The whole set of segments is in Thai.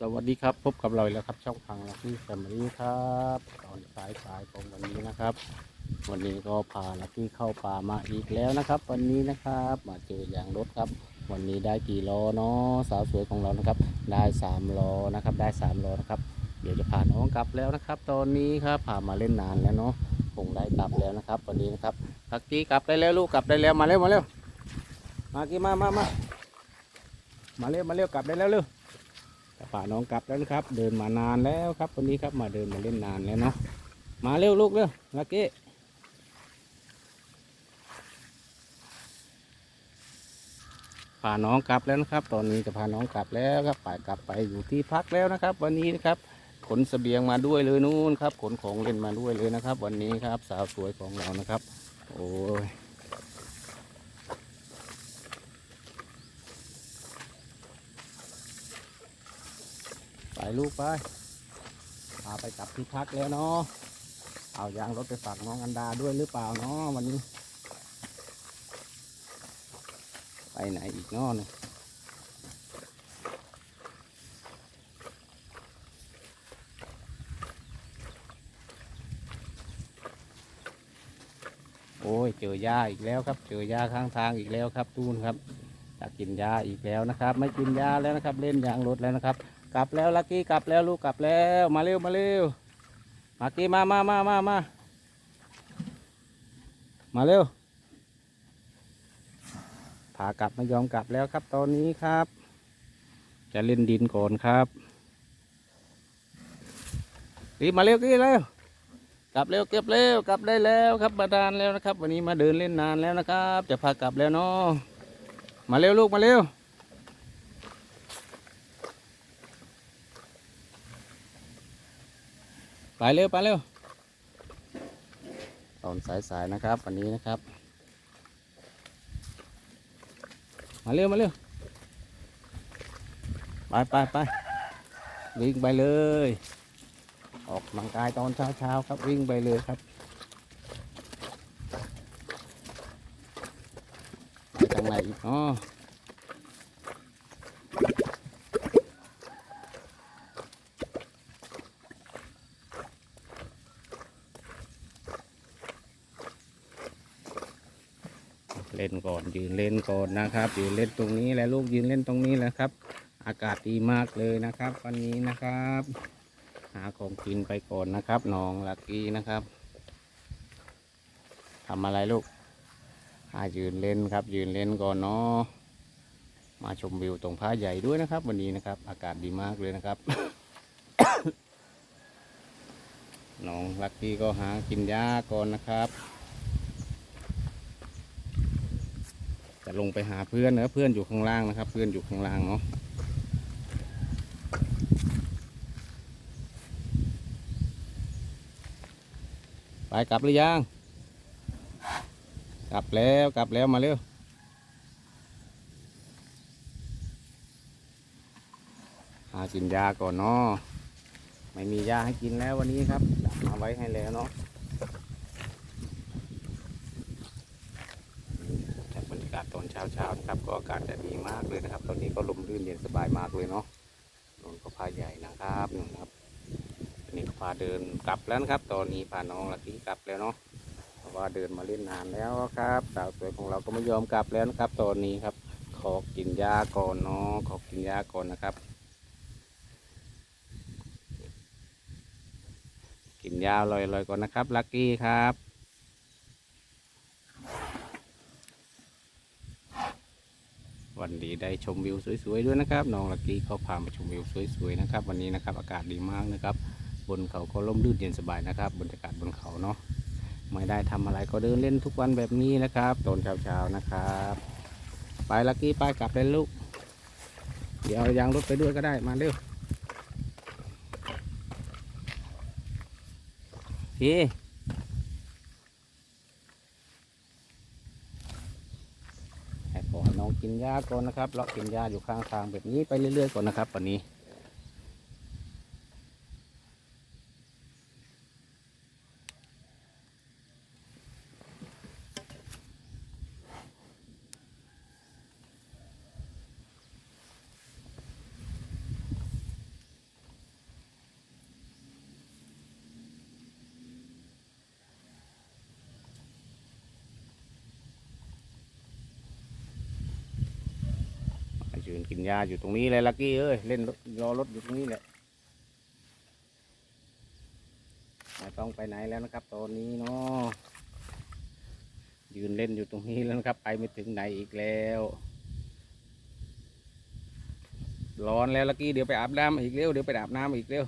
สวัสดีครับ พบกับเราอีกแล้วครับ ช่องทางลักกี้แฟมิลี่ครับตอนสายสายๆของวันนี้นะครับ วันนี้ก็พาลักกี้เข้าป่ามาอีกแล้วนะครับ วันนี้นะครับมาเจออย่างรถครับ วันนี้ได้กี่ล้อเนาะสาวสวยของเรานะครับ ได้สามล้อนะครับได้สามล้อนะครับเดี๋ยวจะพาน้องกลับแล้วนะครับ ตอนนี้ครับพามาเล่นนานแล้วเนาะคงได้กลับแล้วนะครับ วันนี้นะครับลักกี้กลับได้แล้วลูกกลับได้แล้วมาเร็วมาเร็วมากี้มามามามาเร็วมาเร็วกลับได้แล้วเร็ว ป่าน้องกลับแล้วนะครับ เดินมานานแล้วครับวันนี้ครับมาเดินมาเล่นนานแล้วเนาะมาเร็วลูกเร็วลักกี้พาน้องกลับแล้วนะครับ ตอนนี้จะพาน้องกลับแล้วครับไปกลับไปอยู่ที่พักแล้วนะครับ วันนี้นะครับขนเสบียงมาด้วยเลยนู่นครับ ขนของเล่นมาด้วยเลยนะครับ วันนี้ครับสาวสวยของเรานะครับ โอ้ย ลูกไปพาไปกลับที่พักแล้วเนาะเอายางรถไปฝากน้องอันดาด้วยหรือเปล่าเนาะวันนี้ ไปไหนอีกเนาะเนี่ยโอ้ยเจอหญ้าอีกแล้วครับ เจอหญ้าข้างทางอีกแล้วครับตูนครับอยากกินหญ้าอีกแล้วนะครับ ไม่กินหญ้าแล้วนะครับ เล่นยางรถแล้วนะครับ กลับแล้วลักกี้กลับแล้วลูกกลับแล้วมาเร็วมาเร็วมากี้มามามามามามาเร็วพากลับไม่ยอมกลับแล้วครับตอนนี้ครับ จะเล่นดินก่อนครับรีบมาเร็วกี้เร็วกลับเร็วเก็บเร็วกลับได้แล้วครับบาดาลแล้วนะครับ วันนี้มาเดินเล่นนานแล้วนะครับ จะพากลับแล้วเนาะมาเร็วลูกมาเร็ว ไป เร็วไปเร็วตอนสายๆนะครับวันนี้นะครับ มาเร็วมาเร็วไปไปไปวิ่งไปเลย ออกกำลังกายตอนเช้าๆครับวิ่งไปเลยครับไปทางไหนอีกอ๋อ ล่นก่อนยืนเล่นก่อนนะครับยืนเล่นตรงนี้แหละลูกยืนเล่นตรงนี้แหละครับ อากาศดีมากเลยนะครับ วันนี้นะครับ หาของกินไปก่อนนะครับน้องลักกี้นะครับทำอะไรลูกหายืนเล่นครับ ยืนเล่นก่อนเนาะมาชมวิวตรงผ้าใหญ่ด้วยนะครับ วันนี้นะครับ อากาศดีมากเลยนะครับน้องลักกี้ก็หากินหญ้าก่อนนะครับ จะลงไปหาเพื่อนนะเพื่อนอยู่ข้างล่างนะครับ เพื่อนอยู่ข้างล่างเนาะไปกลับหรือยังกลับแล้วกลับแล้วมาเร็วหากินยาก่อนเนาะไม่มียาให้กินแล้ววันนี้ครับจัดมาไว้ให้แล้วเนาะ จากบรรยาเช้านะครับ ก็อากาศจะดีมากเลยนะครับ ตอนนี้ก็ลมรื่นเย็นสบายมากเลยเนาะนนก็พาใหญ่นะครับนู่นครับอันนี้ก็พาเดินกลับแล้วนะครับ ตอนนี้พาน้องลักกี้กลับแล้วเนาะเพราะว่าเดินมาเล่นนานแล้วครับ สาวสวยของเราก็ไม่ยอมกลับแล้วนะครับ ตอนนี้ครับ ขอกินยาก่อนเนาะขอกินยาก่อนนะครับกินยาลอยๆก่อนนะครับ ลักกี้ครับ วันดีได้ชมวิวสวยๆด้วยนะครับน้องลักกี้เขาพามาชมวิวสวยๆนะครับ วันนี้นะครับอากาศดีมากนะครับ บนเขาก็ร่มรื่นเย็นสบายนะครับบรรยากาศบนเขาเนาะไม่ได้ทำอะไรก็เดินเล่นทุกวันแบบนี้นะครับตอนเช้าๆนะครับ ไปลักกี้ไปกลับเลยลูกเดี๋ยวยางรถไปด้วยก็ได้มาเร็วพี่ให้ ขอน้องกินยาก่อนนะครับเรากินยาอยู่ข้างทางแบบนี้ไปเรื่อยๆก่อนนะครับวันนี้ ยืนกินหญ้าอยู่ตรงนี้เลยลักกี้เอ้ยเล่นรถรอรถอยู่ตรงนี้แหละไม่ต้องไปไหนแล้วนะครับ ตอนนี้เนาะยืนเล่นอยู่ตรงนี้แล้วนะครับ ไปไม่ถึงไหนอีกแล้ว ร้อนแล้วลักกี้เดี๋ยวไปอาบน้ำอีกเร็วเดี๋ยวไปอาบน้ำอีกเร็ว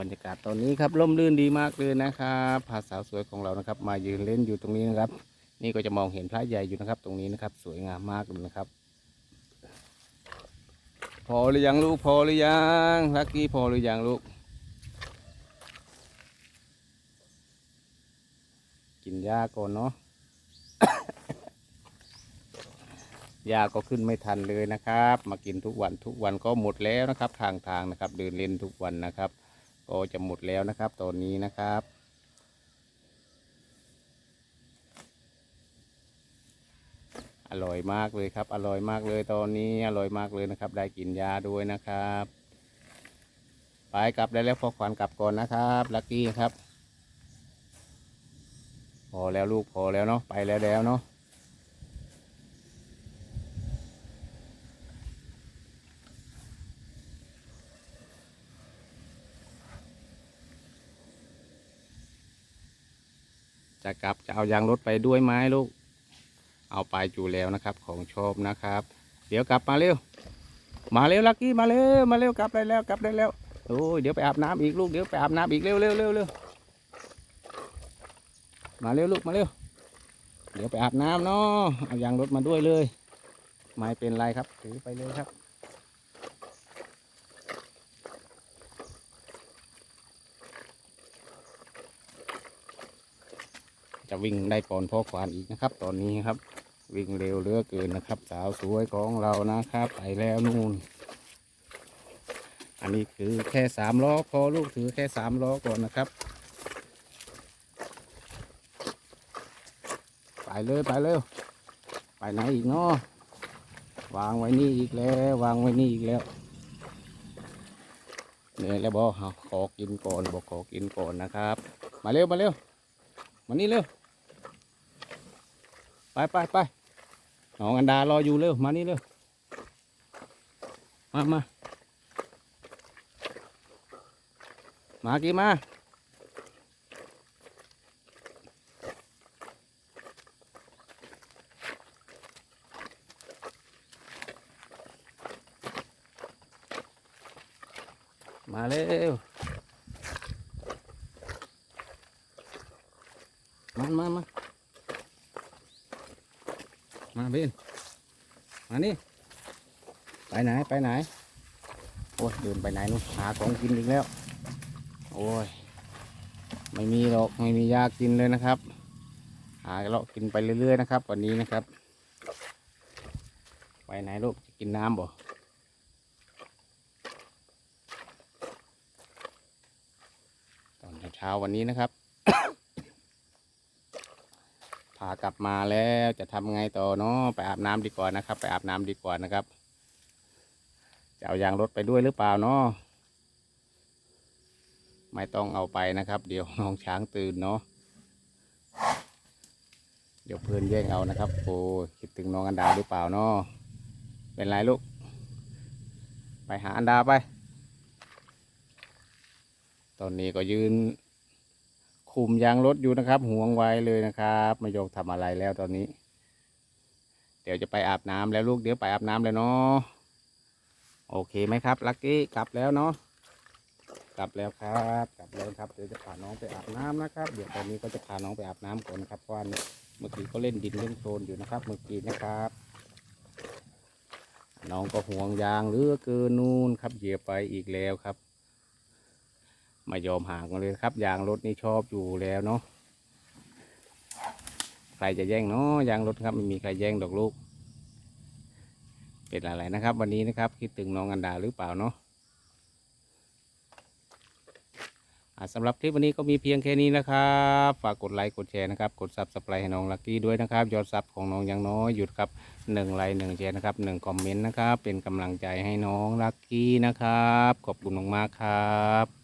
บรรยากาศตอนนี้ครับร่มรื่นดีมากเลยนะครับพาสาวสวยของเรานะครับ มายืนเล่นอยู่ตรงนี้นะครับ นี่ก็จะมองเห็นพระใหญ่อยู่นะครับ ตรงนี้นะครับ สวยงามมากเลยนะครับ พอหรือยังลูกพอหรือยังลักกี้พอหรือยังลูก กินหญ้าก่อนเนาะยาก็ขึ้นไม่ทันเลยนะครับ มากินทุกวันทุกวันก็หมดแล้วนะครับ ทางทางนะครับ เดินเล่นทุกวันนะครับ ก็จะหมดแล้วนะครับตอนนี้นะครับ อร่อยมากเลยครับ อร่อยมากเลยตอนนี้อร่อยมากเลยนะครับ ได้กินยาด้วยนะครับไปกลับได้แล้วพอขวัญกลับก่อนนะครับลักกี้ครับพอแล้วลูกพอแล้วเนาะไปแล้วแล้วเนาะจะกลับจะเอายางรถไปด้วยไหมลูก เอาไปอยู่แล้วนะครับ ของชอบนะครับ เดี๋ยวกลับมาเร็ว มาเร็วลักกี้มาเร็วมาเร็วกลับได้แล้วกลับได้แล้วโอ้ยเดี๋ยวไปอาบน้ำอีกลูกเดี๋ยวไปอาบน้ำอีกเร็วเร็วเร็วเร็วมาเร็วลูกมาเร็ว เดี๋ยวไปอาบน้ำเนาะเอายางรถมาด้วยเลย ไม่เป็นไรครับถือไปเลยครับจะวิ่งได้ก่อนพ่อควานอีกนะครับ ตอนนี้ครับ วิ่งเร็วเหลือเกินนะครับ สาวสวยของเรานะครับไปแล้วนู่น อันนี้คือแค่สามล้อพอลูกถือแค่สามล้อก่อนนะครับ ไปเลยไปเร็วไปไหนอีกเนาะวางไว้นี่อีกแล้ว วางไว้นี่อีกแล้วเหนื่อยแล้วบอกขอกินก่อนบอกขอกินก่อนนะครับ มาเร็วมาเร็วมานี่เร็ว ไปไปไป น้องอันดารออยู่เร็ว มานี่เร็ว มามามากี่มา มาเร็ว มามามา มาเบนมานี่ ไปไหนไปไหน โอ้ยเดินไปไหนนู่นหาของกินอีกแล้ว โอ้ย ไม่มีหรอกไม่มียากินเลยนะครับ หาเลาะกินไปเรื่อยๆนะครับ วันนี้นะครับ ไปไหนลูกจะกินน้ำบ่ตอนเช้าวันนี้นะครับ พา กลับมาแล้วจะทำไงต่อเนาะไปอาบน้ำดีกว่านะครับ ไปอาบน้ำดีกว่านะครับ จะเอายางรถไปด้วยหรือเปล่าเนาะไม่ต้องเอาไปนะครับ เดี๋ยวน้องช้างตื่นเนาะเดี๋ยวเพื่อนแย่งเอานะครับโอ้คิดถึงน้องอันดาหรือเปล่าเนาะเป็นไรลูก ไปหาอันดาไป ตอนนี้ก็ยืน คุมยางรถอยู่นะครับห่วงไว้เลยนะครับไม่ยกทำอะไรแล้วตอนนี้ เดี๋ยวจะไปอาบน้ำแล้วลูกเดี๋ยวไปอาบน้ำแล้วเนาะโอเคไหมครับ ลักกี้กลับแล้วเนาะกลับแล้วครับกลับแล้วครับเดี๋ยวจะพาน้องไปอาบน้ำนะครับ เดี๋ยวตอนนี้ก็จะพาน้องไปอาบน้ำก่อนครับเพราะว่าเมื่อกี้ก็เล่นดินเล่นโคลนอยู่นะครับ เมื่อกี้นะครับ น้องก็ห่วงยางเหลือเกินนู่นครับเหยียบไปอีกแล้วครับ ไม่ยอมห่างกันเลยครับยางรถนี่ชอบอยู่แล้วเนาะใครจะแย่งเนาะยางรถครับไม่มีใครแย่งดอกลูก เป็นอะไรนะครับ วันนี้นะครับคิดถึงน้องอันดาหรือเปล่าเนาะสำหรับคลิปวันนี้ก็มีเพียงแค่นี้นะครับ ฝากกดไลค์กดแชร์นะครับ กดซับสไครต์ให้น้องลักกี้ด้วยนะครับ ยอดซับของน้องยังน้อยหยุดครับหนึ่งไลค์หนึ่งแชร์นะครับหนึ่งคอมเมนต์นะครับ เป็นกำลังใจให้น้องลักกี้นะครับ ขอบคุณมากๆครับ